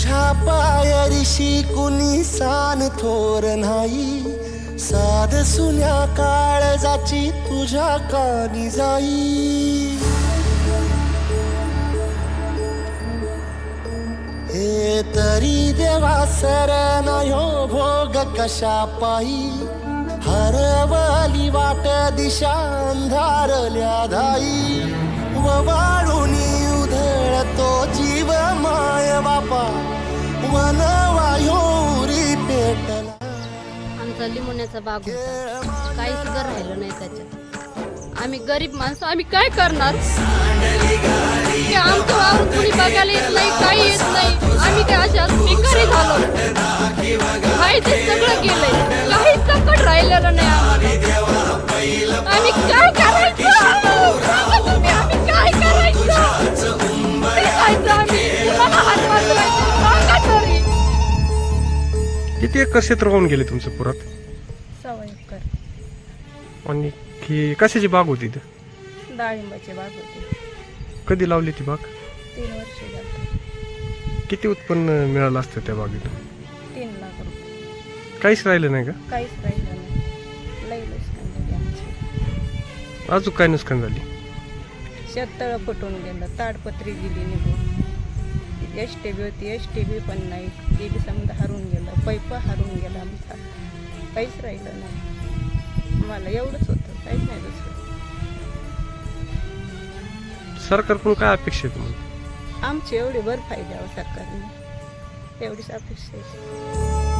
तुझ्याविषयी कुणी सान थोर नाही. साध सुन्या काळजाची तुझ्या कानी जाई. हे तरी देवा सरनायो भोग कशा पायी. हरवली वाट दिशा अंधारल्या धाई वाळूनी आमचा लिंबण्याचा बाग होता. काही सुद्धा राहिलं नाही त्याच्यात. आम्ही गरीब माणसं आम्ही काय करणार? आमचं वावर कुणी बघायला येत नाही काही येत नाही. आम्ही काय अशा भिकारी झालो? काही ते सगळं गेलंय. काही सकट राहिलेलं नाही आम्हाला. आम्ही काय करायचं? आम्ही काय करायचं? किती एकर क्षेत्र होऊन गेले तुमचं पुरात? आणि ही कशाची बाग होती इथं डाळिंबाची बाग होती. कधी लावली ती बाग? तीन वर्ष झाली. किती उत्पन्न मिळालं असतं त्या बागेतून तीन लाख रुपये. काहीच राहिलं नाही का? काहीच राहिलं नाही. लई नुकसान झाली आमची. अजून काय नुकसान झाली? शेततळं फुटून गेलं ताडपत्री गेली निघून. एस टी बी होती एस टी बी पण नाही. गेली समजा हरून गेलं पैप हरून गेला आमचा. काहीच राहिलं नाही. मला एवढंच होतं. काहीच नाही दुसरं. सरकारकडून काय अपेक्षा आहे तुम्हाला? आमची एवढी भरपाई द्यावं सरकारने. एवढीच अपेक्षा आहे.